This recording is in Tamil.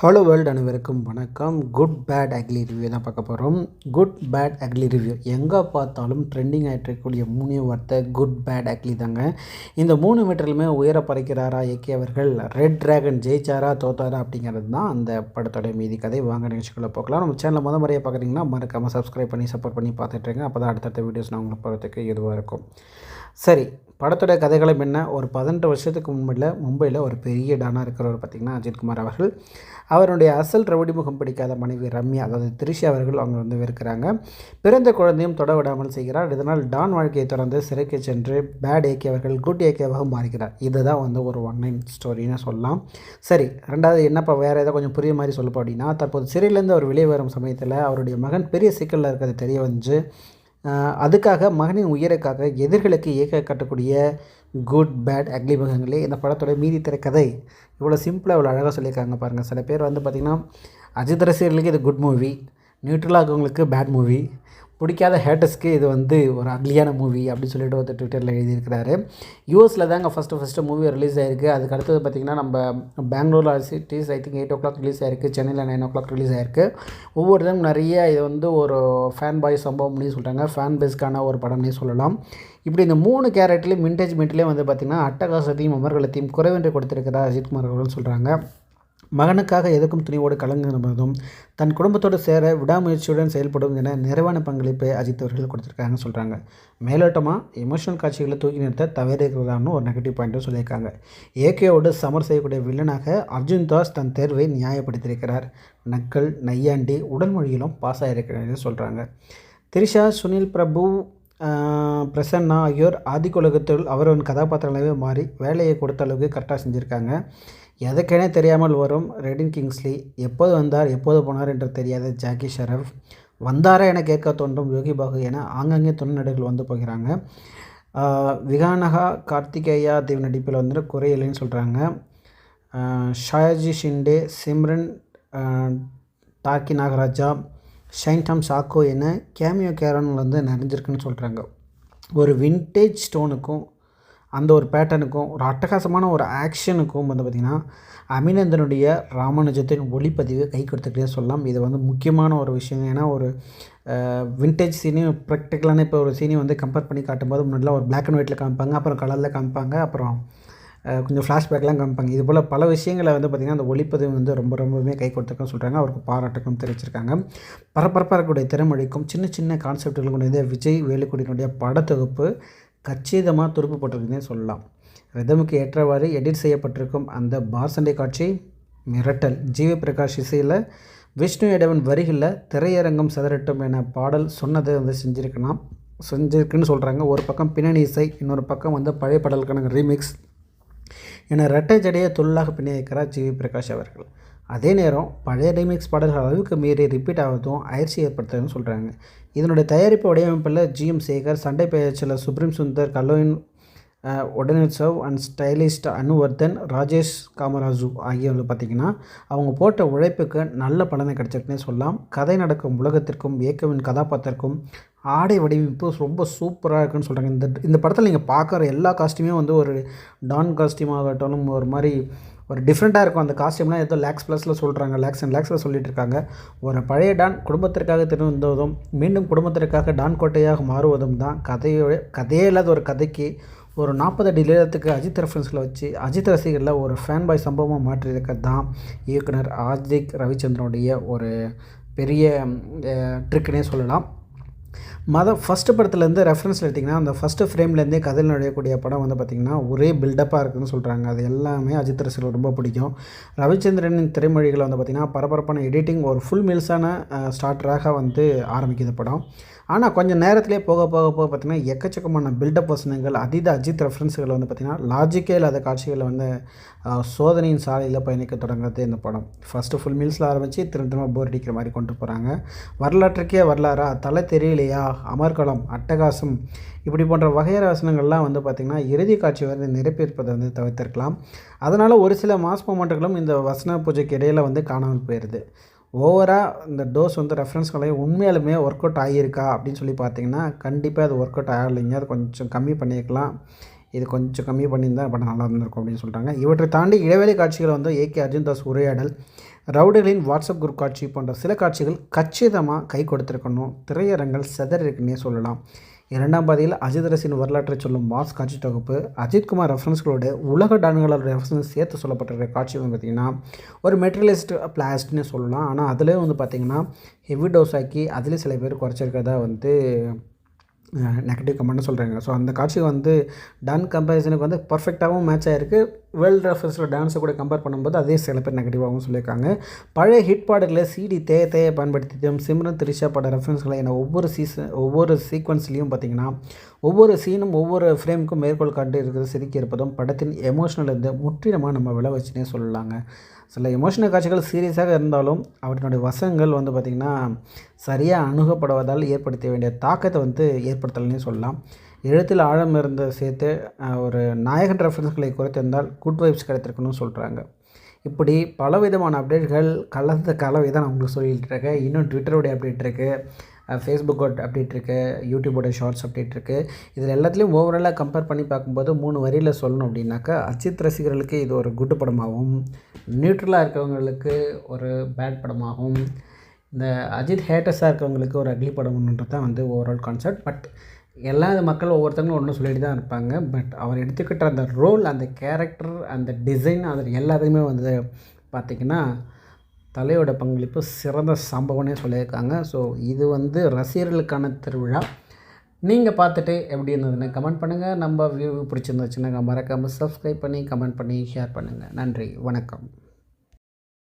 ஹலோ வேர்ல்டு அனைவருக்கும் வணக்கம். குட் பேட் அக்லி ரிவ்யூ தான் பார்க்க போகிறோம் குட் பேட் அக்லி ரிவ்யூ எங்கே பார்த்தாலும் ட்ரெண்டிங் ஆகிட்டு இருக்கக்கூடிய மூணே வார்த்தை குட் பேட் அக்லி தாங்க. இந்த மூணு மீட்டர்லுமே உயர பறைக்கிறாரா ஏகே அவர்கள்? ரெட் டிராகன் ஜெயிச்சாரா தோத்தாரா அப்படிங்கிறது தான் அந்த படத்தோட மீதி கதை. வாங்க நிகழ்ச்சிக்குள்ளே போகலாம். நம்ம சேனலில் முத முறையாக பார்க்குறீங்கன்னா மறக்காமல் சப்ஸ்கிரைப் பண்ணி சப்போர்ட் பண்ணி பார்த்துட்ருங்க அப்போ தான் அடுத்தடுத்த வீடியோஸ் நான் உங்களுக்கு போகிறதுக்கு இதுவாக இருக்கும். சரி படத்தோட கதைகளும் என்ன? ஒரு பதினெட்டு வருஷத்துக்கு முன்பில் மும்பையில் ஒரு பெரிய டானாக இருக்கிறவர் பார்த்திங்கன்னா அஜித்குமார் அவர்கள். அவருடைய அசல் ரவுடி முகம் பிடிக்காத மனைவி ரம்யா அதாவது திரிஷா அவர்கள் அவங்க வந்து வெறுக்கிறாங்க. பிறந்த குழந்தையும் தொட விடாமல் செய்கிறார். இதனால் டான் வாழ்க்கையை தொடர்ந்து சிறைக்கு சென்று பேட் ஏகே அவர்கள் குட் ஏகேவாக மாறுகிறார். இதுதான் வந்து ஒரு ஒன் லைன் ஸ்டோரின்னு சொல்லலாம். சரி ரெண்டாவது என்னப்பா வேறு ஏதாவது கொஞ்சம் புரிய மாதிரி சொல்லப்போ அப்படின்னா தற்போது சிறையிலேருந்து அவர் வெளியே வரும் சமயத்தில் அவருடைய மகன் பெரிய சிக்கலில் இருக்கிறது தெரிய வந்து அதுக்காக மகனின் உயிரைக்காக எதிர்களுக்கு இயக்க கட்டக்கூடிய குட் பேட் அக்லி முகங்களே இந்த படத்தோட மீதி திரைக்கதை இவ்வளோ சிம்பிளாக இவ்வளோ அழகாக சொல்லியிருக்காங்க பாருங்கள் சில பேர் வந்து பார்த்திங்கன்னா அஜித் ரசிகர்களுக்கு இது குட் மூவி நியூட்ரலாக இருக்கவங்களுக்கு பேட் மூவி பிடிக்காத ஹேட்டர்ஸ்க்கு இது வந்து ஒரு அக்லியான மூவி அப்படின்னு சொல்லிட்டு ஒருத்தர் ட்விட்டரில் எழுதியிருக்கிறாரு. யூஎஸில் தாங்க ஃபஸ்ட்டு ஃபஸ்ட்டு மூவி ரிலீஸ் ஆயிருக்கு. அதுக்கு அடுத்தது பார்த்திங்கன்னா நம்ம Bangalore cities I think eight o'clock release ஆயிருக்கு. சென்னையில் நைன் ஓ கிளாக் ரிலீஸ் ஆயிருக்கு ஒவ்வொருத்தரும் நிறைய இது வந்து ஒரு ஃபேன் பாய் சம்பவம்னு சொல்கிறாங்க ஃபேன் பேஸ்க்கான ஒரு படம்னே சொல்லலாம். இப்படி இந்த மூணு கேரக்டர்லேயும் மின்டேஜ் வந்து பார்த்திங்கன்னா அட்டகாசத்தையும் அமர்கலத்தையும் குறைவின்றி அஜித் அஜித்குமார் அவர்கள் சொல்கிறாங்க மகனுக்காக எதுக்கும் துணிவோடு கலங்குனதும் தன் குடும்பத்தோடு சேர விடாமுயற்சியுடன் செயல்படும் என நிறைவான பங்களிப்பை அஜித் அவர்கள் கொடுத்துருக்காங்கன்னு சொல்கிறாங்க மேலோட்டமாக எமோஷனல் காட்சிகளை தூக்கி நிறுத்த தவறுகிறதான்னு ஒரு நெகட்டிவ் பாயிண்ட்டும் சொல்லியிருக்காங்க. ஏகேவோடு சமர் செய்யக்கூடிய வில்லனாக அர்ஜுன் தாஸ் தன் தேர்வை நியாயப்படுத்தியிருக்கிறார். நக்கல் நையாண்டி உடல் மொழியிலும் பாஸ் ஆகிருக்கிறார் சொல்கிறாங்க திரிஷா சுனில் பிரபு பிரசன்னா ஆகியோர் ஆதிக்குலகத்தில் அவரவன் கதாபாத்திரங்களாகவே மாறி வேலையை கொடுத்த அளவுக்கு கரெக்டாக செஞ்சுருக்காங்க. எதற்கெனே தெரியாமல் வரும் ரெடின் கிங்ஸ்லி. எப்போது வந்தார் எப்போது போனார் என்று தெரியாத ஜாக்கி ஷரஃப். வந்தாரா என கேட்க தோன்றும் யோகி பாகு என ஆங்காங்கே துணைநடிகள் வந்து போகிறாங்க. விகானகா கார்த்திகேயா தேவ் நடிப்பில் வந்து குறையலைன்னு சொல்கிறாங்க ஷாயாஜி ஷிண்டே சிம்ரன் டாக்கி நாகராஜா ஷைன்டாம் சாக்கோ என கேமியோ கேரன் வந்து நிறைஞ்சிருக்குன்னு சொல்கிறாங்க ஒரு வின்டேஜ் ஸ்டோனுக்கும் அந்த ஒரு பேட்டர்னுக்கும் ஒரு அட்டகாசமான ஒரு ஆக்ஷனுக்கும் வந்து பார்த்திங்கன்னா அமிநந்தனுடைய ராமானுஜத்தின் ஒளிப்பதிவு கை கொடுத்துக்கிட்டே சொல்லலாம். இது வந்து முக்கியமான ஒரு விஷயம். ஏன்னா ஒரு வின்டேஜ் சீனையும் ப்ராக்டிக்கலான இப்போ ஒரு சீனையும் வந்து கம்பேர் பண்ணி காட்டும்போது முன்னாடிலாம் ஒரு பிளாக் அண்ட் ஒயிட்டில் காமிப்பாங்க அப்புறம் கலரில் காமிப்பாங்க அப்புறம் கொஞ்சம் ஃப்ளாஷ்பேக்லாம் காமிப்பாங்க. இது போல் பல விஷயங்களை வந்து பார்த்திங்கன்னா அந்த ஒளிப்பதிவு வந்து ரொம்ப ரொம்பவுமே கை கொடுத்துருக்குன்னு சொல்கிறாங்க அவருக்கு பாராட்டுக்கும் தெரிவிச்சிருக்காங்க. பரபரப்பாக இருக்கக்கூடிய திறமொழிக்கும் சின்ன சின்ன கான்செப்ட்களுக்கு கொண்ட விஜய் வேலுக்குடியினுடைய படத்தொகுப்பு கச்சிதமாக துருப்புப்பட்டிருக்குன்னே சொல்லலாம். ரிதமுக்கு ஏற்றவாறு எடிட் செய்யப்பட்டிருக்கும் அந்த பாசண்டை காட்சி மிரட்டல். ஜிவி பிரகாஷ் இசையில் விஷ்ணு இடவன் வரிகளில் திரையரங்கம் சிதறட்டும் என பாடல் சொன்னதை வந்து செஞ்சுருக்கலாம். செஞ்சுருக்குன்னு சொல்கிறாங்க ஒரு பக்கம் பின்னணி இசை இன்னொரு பக்கம் வந்து பழைய பாடலுக்கான ரீமிக்ஸ் என ரெட்டை ஜடையை தொழிலாக பின்னியிருக்கிறார் ஜிவி பிரகாஷ் அவர்கள். அதே நேரம் பழைய ரீமிக்ஸ் பாடல்கள் அளவுக்கு மீறி ரிப்பீட் ஆகிறதும் அயற்சி ஏற்படுத்துதுன்னு சொல்கிறாங்க இதனுடைய தயாரிப்பு வடிவமைப்பில் ஜிஎம் சேகர் சண்டை பெயர்ச்சியில் சுப்ரீம் சுந்தர் கல்லோயின் உடனேசவ் அண்ட் ஸ்டைலிஸ்ட் அனுவர்தன் ராஜேஷ் காமராஜு ஆகியோர் பார்த்திங்கன்னா அவங்க போட்ட உழைப்புக்கு நல்ல பலனை கிடச்சிருக்குன்னே சொல்லலாம். கதை நடக்கும் உலகத்திற்கும் இயக்கவின் கதாபாத்திரக்கும் ஆடை வடிவமைப்பு ரொம்ப சூப்பராக இருக்குன்னு சொல்கிறாங்க இந்த இந்த படத்தில் நீங்கள் பார்க்குற எல்லா காஸ்ட்யூமே வந்து ஒரு டான் காஸ்டியூம் ஆகட்டும் ஒரு மாதிரி ஒரு டிஃப்ரெண்ட்டாக இருக்கும் அந்த காஸ்டியூம்லாம் ஏதோ லேக்ஸ் ப்ளஸில் சொல்கிறாங்க லேக்ஸ் அண்ட் லேக்ஸில் சொல்லிட்டு இருக்காங்க. ஒரு பழைய டான் குடும்பத்திற்காக திரும்புவதும் மீண்டும் குடும்பத்திற்காக டான் கோட்டையாக மாறுவதும் தான் கதையோட கதையே இல்லாத ஒரு கதைக்கு ஒரு நாற்பது அடி நீளத்துக்கு அஜித் ரெஃபரன்ஸில் வச்சு அஜித் ரசிகரில் ஒரு ஃபேன் பாய் சம்பவமாக மாற்றியிருக்கிறது தான் இயக்குனர் ஆஜிக் ரவிச்சந்திரனுடைய ஒரு பெரிய ட்ரிக்குனே சொல்லலாம். மத ஃபஸ்ட்டு படத்துலேருந்து ரெஃபரன்ஸ் எடுத்திங்கன்னா அந்த ஃபஸ்ட்டு ஃப்ரேம்லேருந்தே கதையில் நுழையக்கூடிய படம் வந்து பார்த்திங்கன்னா ஒரே பில்டப்பாக இருக்குதுன்னு சொல்கிறாங்க அது எல்லாமே அஜித் ரசிகர்கள் ரொம்ப பிடிக்கும். ரவிச்சந்திரனின் திரைமொழிகளை வந்து பார்த்திங்கன்னா பரபரப்பான எடிட்டிங் ஒரு ஃபுல் மீல்ஸான ஸ்டார்டராக வந்து ஆரம்பிக்குது படம். ஆனால் கொஞ்சம் நேரத்திலே போக போக போக பார்த்திங்கன்னா எக்கச்சக்கமான பில்டப் வசனங்கள் அதீத அஜித் ரெஃபரன்ஸுகள் வந்து பார்த்திங்கன்னா லாஜிக்கே இல்லாத காட்சிகளை வந்து சோதனையின் சாலையில் பயணிக்க தொடங்குறது இந்த படம். ஃபஸ்ட்டு ஃபுல் மீல்ஸில் ஆரம்பித்து திரும்ப திரும்ப போர் அடிக்கிற மாதிரி கொண்டு போகிறாங்க வரலாற்றுக்கே வரலாறா தலை தெரியலையா? அமர்கலம் அட்டகாசம் இப்படி போன்ற வகையற வசனங்கள்லாம் வந்து பார்த்திங்கன்னா இறுதி காட்சி வந்து நிரப்பியிருப்பதை வந்து தவிர்த்திருக்கலாம். அதனால் ஒரு சில மாஸ் மொமெண்ட்டுகளும் இந்த வசன பூஜைக்கு இடையில் வந்து காணாமல் போயிடுது ஓவராக இந்த டோஸ் வந்து ரெஃபரன்ஸ்களை உண்மையாலுமே ஒர்க் அவுட் ஆகியிருக்கா அப்படின்னு சொல்லி பார்த்தீங்கன்னா கண்டிப்பாக அது ஒர்க் அவுட் ஆகலைங்க. அது கொஞ்சம் கம்மி பண்ணியிருக்கலாம். இது கொஞ்சம் கம்மி பண்ணியிருந்தால் பட் நல்லா இருந்திருக்கும் அப்படின்னு சொல்கிறாங்க இவற்றை தாண்டி இடைவெளி காட்சிகள் வந்து ஏகே அர்ஜுன் தாஸ் உரையாடல் ரவுடிகளின் வாட்ஸ்அப் குரூப் காட்சி போன்ற சில காட்சிகள் கச்சிதமாக கை கொடுத்துருக்கணும். திரையரங்கள் செதறிருக்குன்னே சொல்லலாம். இரண்டாம் பாதியில் அஜித் ரசின் வரலாற்றை சொல்லும் மாஸ் காட்சி தொகுப்பு அஜித்குமார் ரெஃபரன்ஸ்களோட உலக டான்களோட ரெஃபரன்ஸ் சேர்த்து சொல்லப்பட்டிருக்க காட்சி வந்து பார்த்திங்கன்னா ஒரு மெட்டீரியலிஸ்ட் பிளாஸ்ட்னு சொல்லலாம். ஆனால் அதிலே வந்து பார்த்திங்கன்னா ஹெவி டோஸ் ஆக்கி அதிலே சில பேர் குறைச்சிருக்கிறதா வந்து நெகட்டிவ் கமெண்ட்னு சொல்கிறாங்க ஸோ அந்த காட்சி வந்து டன் கம்பேரிசனுக்கு வந்து பர்ஃபெக்டாகவும் மேட்ச் ஆகிருக்கு வேர்ல்டு ரெஃபர்ஸில் டான்ஸை கூட கம்பேர் பண்ணும்போது அதே சில பேர் நெகட்டிவாகவும் சொல்லியிருக்காங்க. பழைய ஹிட் பாடல்களை சிடி தேய தேய பயன்படுத்தியும் சிம்ரன் திரிஷா பட ரெஃபரன்ஸ்களை என ஒவ்வொரு சீசன் ஒவ்வொரு சீக்வன்ஸ்லேயும் பார்த்திங்கன்னா ஒவ்வொரு சீனும் ஒவ்வொரு ஃப்ரேமுக்கும் மேற்கோள் காட்டி இருக்கிறது செதுக்கி இருப்பதும் படத்தின் எமோஷனல் இருந்து முற்றிலுமாக நம்ம விளை வச்சுனே சொல்லலாங்க. சில எமோஷனல் காட்சிகள் சீரியஸாக இருந்தாலும் அவற்றினுடைய வசங்கள் வந்து பார்த்திங்கன்னா சரியாக அணுகப்படுவதால் ஏற்படுத்த வேண்டிய தாக்கத்தை வந்து ஏற்படுத்தலைன்னே சொல்லலாம். எழுத்தில் ஆழம் இருந்த சேர்த்து ஒரு நாயகன் ரெஃபரன்ஸ்களை குறைத்திருந்தால் குட் வைப்ஸ் கிடைத்திருக்குன்னு சொல்கிறாங்க இப்படி பலவிதமான அப்டேட்கள் கலந்த கலவை தான் நான் உங்களுக்கு சொல்லிகிட்டு இருக்கேன். இன்னும் ட்விட்டருடைய அப்டேட் இருக்குது ஃபேஸ்புக்கோட அப்டேட் இருக்குது யூடியூபோட ஷார்ட்ஸ் அப்டேட் இருக்குது இதில் எல்லாத்துலேயும் ஓவராலாக கம்பேர் பண்ணி பார்க்கும்போது மூணு வரியில் சொல்லணும் அப்படின்னாக்கா அஜித் ரசிகர்களுக்கு இது ஒரு குட்டு படமாகவும் நியூட்ரலாக இருக்கிறவங்களுக்கு ஒரு பேட் படமாகவும் இந்த அஜித் ஹேட்டர்ஸாக இருக்கிறவங்களுக்கு ஒரு அக்லி படம்ன்றது தான் வந்து ஓவரால் கான்செப்ட் பட் எல்லா மக்கள் ஒவ்வொருத்தங்களும் ஒன்றும் சொல்லிட்டு தான் இருப்பாங்க. பட் அவர் எடுத்துக்கிட்ட அந்த ரோல் அந்த கேரக்டர் அந்த டிசைன் அது எல்லாத்தையுமே வந்து பார்த்திங்கன்னா தலையோட பங்களிப்பு சிறந்த சம்பவம்னே சொல்லியிருக்காங்க. ஸோ இது வந்து ரசிகர்களுக்கான திருவிழா. நீங்கள் பார்த்துட்டு எப்படி இருந்ததுன்னு கமெண்ட் பண்ணுங்கள் நம்ம வியூ பிடிச்சிருந்துச்சுன்னா மறக்காமல் சப்ஸ்கிரைப் பண்ணி கமெண்ட் பண்ணி ஷேர் பண்ணுங்கள் நன்றி. வணக்கம்.